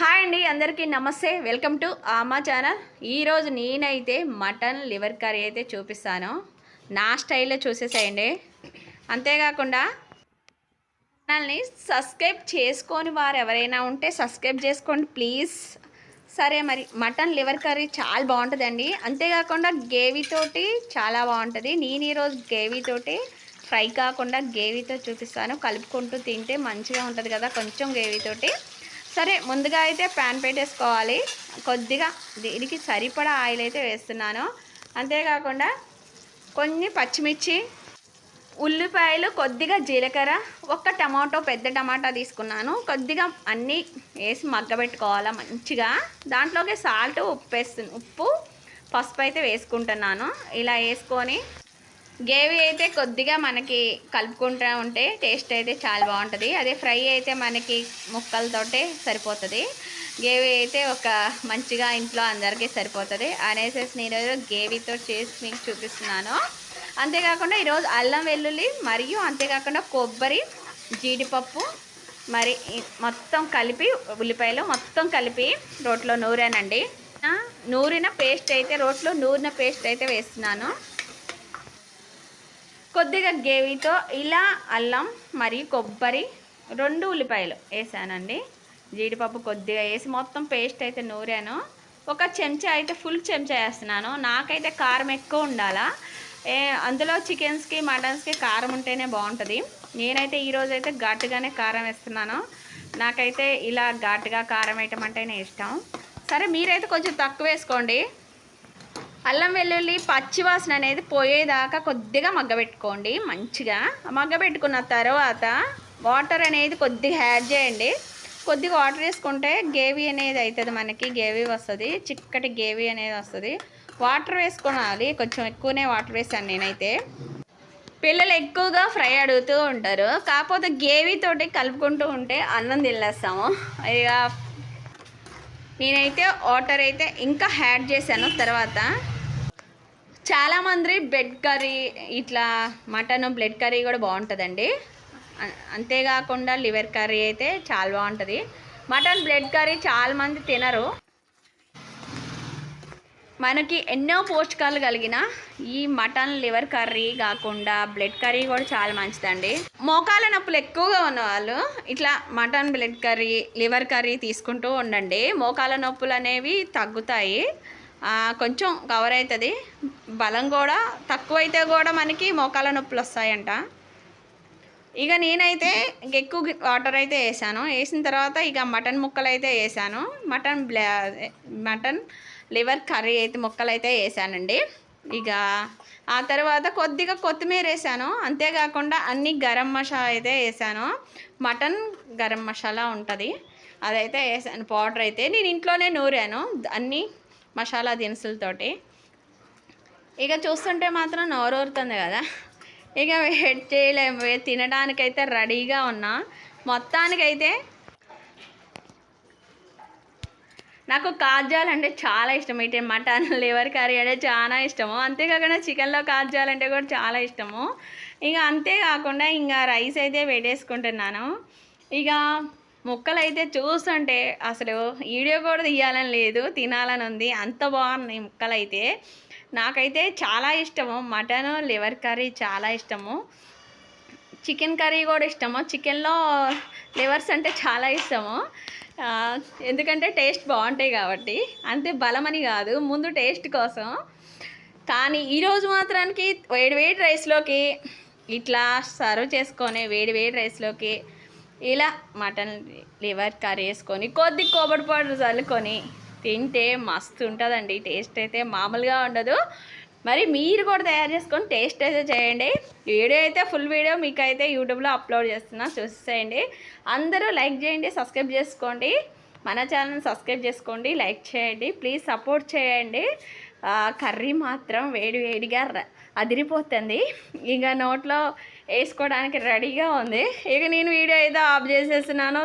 Hi అండి అందరికీ నమస్తే. వెల్కమ్ టు ఆమా ఛానల్. ఈరోజు నేనైతే మటన్ లివర్ కర్రీ అయితే చూపిస్తాను. నా స్టైల్లో చూసేసేయండి. అంతేకాకుండా ఛానల్ని సబ్స్క్రైబ్ చేసుకొని వారు ఎవరైనా ఉంటే సబ్స్క్రైబ్ చేసుకోండి ప్లీజ్. సరే మరి మటన్ లివర్ కర్రీ చాలా బాగుంటుందండి. అంతేకాకుండా గేవీతోటి చాలా బాగుంటుంది. నేను ఈరోజు గేవీతోటి ఫ్రై కాకుండా గేవీతో చూపిస్తాను. కలుపుకుంటూ తింటే మంచిగా ఉంటుంది కదా కొంచెం గేవీతోటి సరే ముందుగా అయితే ప్యాన్ పెట్టేసుకోవాలి. కొద్దిగా దీనికి సరిపడా ఆయిల్ అయితే వేస్తున్నాను. అంతేకాకుండా కొన్ని పచ్చిమిర్చి ఉల్లిపాయలు కొద్దిగా జీలకర్ర ఒక్క టమాటో పెద్ద టమాటా తీసుకున్నాను. కొద్దిగా అన్నీ వేసి మగ్గబెట్టుకోవాలా మంచిగా. దాంట్లోకి సాల్ట్ ఉప్పు వేస్తు ఉప్పు పసుపు అయితే వేసుకుంటున్నాను. ఇలా వేసుకొని గేవి అయితే కొద్దిగా మనకి కలుపుకుంటూ ఉంటే టేస్ట్ అయితే చాలా బాగుంటుంది. అదే ఫ్రై అయితే మనకి ముక్కలతోటే సరిపోతుంది. గేవి అయితే ఒక మంచిగా ఇంట్లో అందరికీ సరిపోతుంది. అనేసేసి నేను గేవితో చేసి మీకు చూపిస్తున్నాను. అంతేకాకుండా ఈరోజు అల్లం వెల్లుల్లి మరియు అంతేకాకుండా కొబ్బరి జీడిపప్పు మరి మొత్తం కలిపి ఉల్లిపాయలు మొత్తం కలిపి రోట్లో నూరానండి. నూరిన పేస్ట్ అయితే రోట్లో నూరిన పేస్ట్ అయితే వేస్తున్నాను. కొద్దిగా గేవితో ఇలా అల్లం మరియు కొబ్బరి రెండు ఉల్లిపాయలు వేసానండి. జీడిపప్పు కొద్దిగా వేసి మొత్తం పేస్ట్ అయితే నూరాను. ఒక చెంచా అయితే ఫుల్ చెంచా వేస్తున్నాను. నాకైతే కారం ఎక్కువ ఉండాలా. ఏ అందులో చికెన్స్కి మటన్స్కి కారం ఉంటేనే బాగుంటుంది. నేనైతే ఈరోజు అయితే ఘాటుగానే కారం వేస్తున్నాను. నాకైతే ఇలా ఘాటుగా కారం వేయటం అంటేనే ఇష్టం. సరే మీరైతే కొంచెం తక్కువ వేసుకోండి. అల్లం వెల్లుల్లి పచ్చివాసన అనేది పోయేదాకా కొద్దిగా మగ్గబెట్టుకోండి మంచిగా. మగ్గబెట్టుకున్న తర్వాత వాటర్ అనేది కొద్దిగా యాడ్ చేయండి. కొద్దిగా వాటర్ వేసుకుంటే గేవీ అనేది అవుతుంది మనకి గేవీ వస్తుంది చిక్కటి గేవీ అనేది వస్తుంది. వాటర్ వేసుకోవాలి కొంచెం ఎక్కువనే వాటర్ వేసాను నేనైతే. పిల్లలు ఎక్కువగా ఫ్రై అడుగుతూ ఉంటారు. కాకపోతే గేవీతోటి కలుపుకుంటూ ఉంటే అన్నం తినేస్తాము. ఇక నేనైతే వాటర్ అయితే ఇంకా యాడ్ చేశాను తర్వాత. చాలామంది బ్రెడ్ కర్రీ ఇట్లా మటన్ బ్లడ్ కర్రీ కూడా బాగుంటుందండి. అంతేకాకుండా లివర్ కర్రీ అయితే చాలా బాగుంటుంది. మటన్ బ్లడ్ కర్రీ చాలామంది తినరు. మనకి ఎన్నో పోషకాలు కలిగిన ఈ మటన్ లివర్ కర్రీ కాకుండా బ్లడ్ కర్రీ కూడా చాలా మంచిదండి. మోకాల నొప్పులు ఎక్కువగా ఉన్నవాళ్ళు ఇట్లా mutton blood curry liver curry తీసుకుంటూ ఉండండి. మోకాల నొప్పులు అనేవి తగ్గుతాయి. కొంచెం కవర్ అవుతుంది. బలం కూడా తక్కువైతే కూడా మనకి మోకాల నొప్పులు వస్తాయంట. ఇక నేనైతే ఎక్కువ వాటర్ అయితే వేసాను. వేసిన తర్వాత ఇక మటన్ ముక్కలు అయితే వేసాను మటన్ బ్లా మటన్ లివర్ కర్రీ అయితే ముక్కలు అయితే వేసానండి. ఇక ఆ తర్వాత కొద్దిగా కొత్తిమీర వేసాను. అంతేకాకుండా అన్ని గరం మసాలా అయితే వేసాను. మటన్ గరం మసాలా ఉంటుంది. అదైతే వేసాను. పౌడర్ అయితే నేను ఇంట్లోనే నూరాను. అన్నీ మసాలా దినుసులతోటి. ఇక చూస్తుంటే మాత్రం నోరూరుతుంది కదా. ఇక వెయిట్ చేయలేము తినడానికైతే రెడీగా ఉన్నా. మొత్తానికైతే నాకు కాజాలు అంటే చాలా ఇష్టం. ఇటు మటన్ లివర్ కర్రీ అంటే చాలా ఇష్టము. అంతేకాకుండా చికెన్లో కాజాలంటే కూడా చాలా ఇష్టము. ఇక అంతేకాకుండా ఇంకా రైస్ అయితే పెట్టేసుకుంటున్నాను. ఇక ముక్కలు అయితే చూస్తుంటే అసలు వీడియో కూడా తీయాలని లేదు తినాలని ఉంది. అంత బాగున్నాయి ముక్కలు అయితే నాకైతే చాలా ఇష్టము. మటన్ లివర్ కర్రీ చాలా ఇష్టము. చికెన్ కర్రీ కూడా ఇష్టము. చికెన్లో లివర్స్ అంటే చాలా ఇష్టము. ఎందుకంటే టేస్ట్ బాగుంటాయి కాబట్టి. అంతే బలమని కాదు ముందు టేస్ట్ కోసం. కానీ ఈరోజు మాత్రానికి వేడి వేడి రైస్లోకి ఇట్లా సర్వ్ చేసుకొని వేడి వేడి రైస్లోకి ఇలా మటన్ లివర్ కర్రీ వేసుకొని కొద్ది కొబ్బరి పౌడర్ చల్లుకొని తింటే మస్తు ఉంటుందండి. టేస్ట్ అయితే మామూలుగా ఉండదు. మరి మీరు కూడా తయారు చేసుకొని టేస్ట్ అయితే చేయండి. వీడియో అయితే ఫుల్ వీడియో మీకు అయితే యూట్యూబ్లో అప్లోడ్ చేస్తున్నా చూసేయండి అందరూ లైక్ చేయండి సబ్స్క్రైబ్ చేసుకోండి. మన ఛానల్ సబ్స్క్రైబ్ చేసుకోండి లైక్ చేయండి. ప్లీజ్ సపోర్ట్ చేయండి. కర్రీ మాత్రం వేడి వేడిగా అదిరిపోతుంది. ఇంకా నోట్లో వేసుకోవడానికి రెడీగా ఉంది. ఇక నేను వీడియో అయితే ఆఫ్ చేసేస్తున్నాను.